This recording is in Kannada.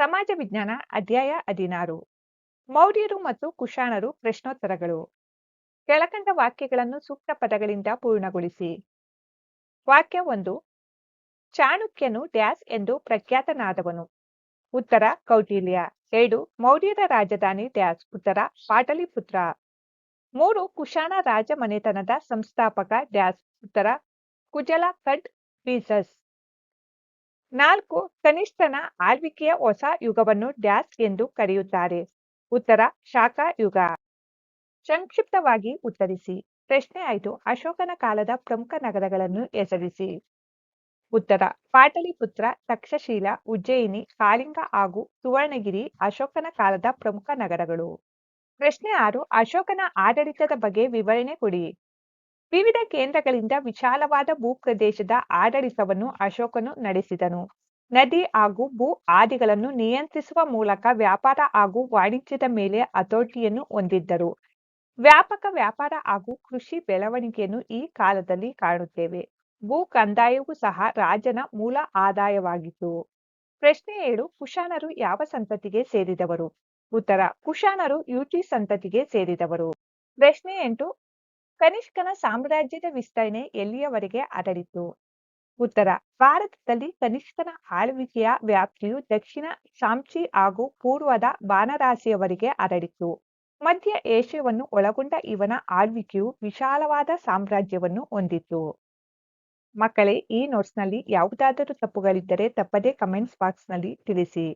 ಸಮಾಜ ವಿಜ್ಞಾನ ಅಧ್ಯಾಯ ಹದಿನಾರು. ಮೌರ್ಯರು ಮತ್ತು ಕುಶಾಣರು ಪ್ರಶ್ನೋತ್ತರಗಳು. ಕೆಳಕಂಡ ವಾಕ್ಯಗಳನ್ನು ಸೂಕ್ತ ಪದಗಳಿಂದ ಪೂರ್ಣಗೊಳಿಸಿ. ವಾಕ್ಯ ಒಂದು, ಚಾಣುಕ್ಯನು ಡ್ಯಾಸ್ ಎಂದು ಪ್ರಖ್ಯಾತನಾದವನು. ಉತ್ತರ, ಕೌಟಿಲ್ಯ. ಎರಡು, ಮೌರ್ಯರ ರಾಜಧಾನಿ ಡ್ಯಾಸ್. ಉತ್ತರ, ಪಾಟಲಿಪುತ್ರ. ಮೂರು, ಕುಶಾಣ ರಾಜ ಮನೆತನದ ಸಂಸ್ಥಾಪಕ ಡ್ಯಾಸ್. ಉತ್ತರ ಕುಜಲ ಕಡ್ ಬೀಸಸ್ ನಾಲ್ಕು, ಕನಿಷ್ಠನ ಆಳ್ವಿಕೆಯ ಹೊಸ ಯುಗವನ್ನು ಡ್ಯಾಸ್ ಎಂದು ಕರೆಯುತ್ತಾರೆ. ಉತ್ತರ, ಶಾಖ ಯುಗ. ಸಂಕ್ಷಿಪ್ತವಾಗಿ ಉತ್ತರಿಸಿ. ಪ್ರಶ್ನೆ ಆಯ್ತು ಅಶೋಕನ ಕಾಲದ ಪ್ರಮುಖ ನಗರಗಳನ್ನು ಹೆಸರಿಸಿ. ಉತ್ತರ, ಪಾಟಲಿಪುತ್ರ, ತಕ್ಷಶೀಲ, ಉಜ್ಜಯಿನಿ, ಕಾಳಿಂಗ ಹಾಗೂ ಸುವರ್ಣಗಿರಿ ಅಶೋಕನ ಕಾಲದ ಪ್ರಮುಖ ನಗರಗಳು. ಪ್ರಶ್ನೆ ಆರು, ಅಶೋಕನ ಆಡಳಿತದ ಬಗ್ಗೆ ವಿವರಣೆ ಕೊಡಿ. ವಿವಿಧ ಕೇಂದ್ರಗಳಿಂದ ವಿಶಾಲವಾದ ಭೂಪ್ರದೇಶದ ಆಡಳಿತವನ್ನು ಅಶೋಕನು ನಡೆಸಿದನು. ನದಿ ಹಾಗೂ ಭೂ ಆದಿಗಳನ್ನು ನಿಯಂತ್ರಿಸುವ ಮೂಲಕ ವ್ಯಾಪಾರ ಹಾಗೂ ವಾಣಿಜ್ಯದ ಮೇಲೆ ಹತೋಟಿಯನ್ನು ಹೊಂದಿದ್ದರು. ವ್ಯಾಪಕ ವ್ಯಾಪಾರ ಹಾಗೂ ಕೃಷಿ ಬೆಳವಣಿಗೆಯನ್ನು ಈ ಕಾಲದಲ್ಲಿ ಕಾಣುತ್ತೇವೆ. ಭೂ ಕಂದಾಯವೂ ಸಹ ರಾಜನ ಮೂಲ ಆದಾಯವಾಗಿತ್ತು. ಪ್ರಶ್ನೆ ಏಳು, ಕುಶಾನರು ಯಾವ ಸಂತತಿಗೆ ಸೇರಿದವರು? ಉತ್ತರ, ಕುಶಾನರು ಯುಟಿ ಸಂತತಿಗೆ ಸೇರಿದವರು. ಪ್ರಶ್ನೆ ಎಂಟು ಕನಿಷ್ಕನ ಸಾಮ್ರಾಜ್ಯದ ವಿಸ್ತರಣೆ ಎಲ್ಲಿಯವರೆಗೆ ಹರಡಿತು ಉತ್ತರ, ಭಾರತದಲ್ಲಿ ಕನಿಷ್ಕನ ಆಳ್ವಿಕೆಯ ವ್ಯಾಪ್ತಿಯು ದಕ್ಷಿಣ ಶಾಂಚಿ ಹಾಗೂ ಪೂರ್ವದ ಬಾನರಾಸಿಯವರೆಗೆ ಹರಡಿತು ಮಧ್ಯ ಏಷ್ಯಾವನ್ನು ಒಳಗೊಂಡ ಇವನ ಆಳ್ವಿಕೆಯು ವಿಶಾಲವಾದ ಸಾಮ್ರಾಜ್ಯವನ್ನು ಹೊಂದಿತ್ತು ಮಕ್ಕಳೇ, ಈ ನೋಟ್ಸ್ನಲ್ಲಿ ಯಾವುದಾದರೂ ತಪ್ಪುಗಳಿದ್ದರೆ ತಪ್ಪದೇ ಕಮೆಂಟ್ಸ್ ಬಾಕ್ಸ್ನಲ್ಲಿ ತಿಳಿಸಿ.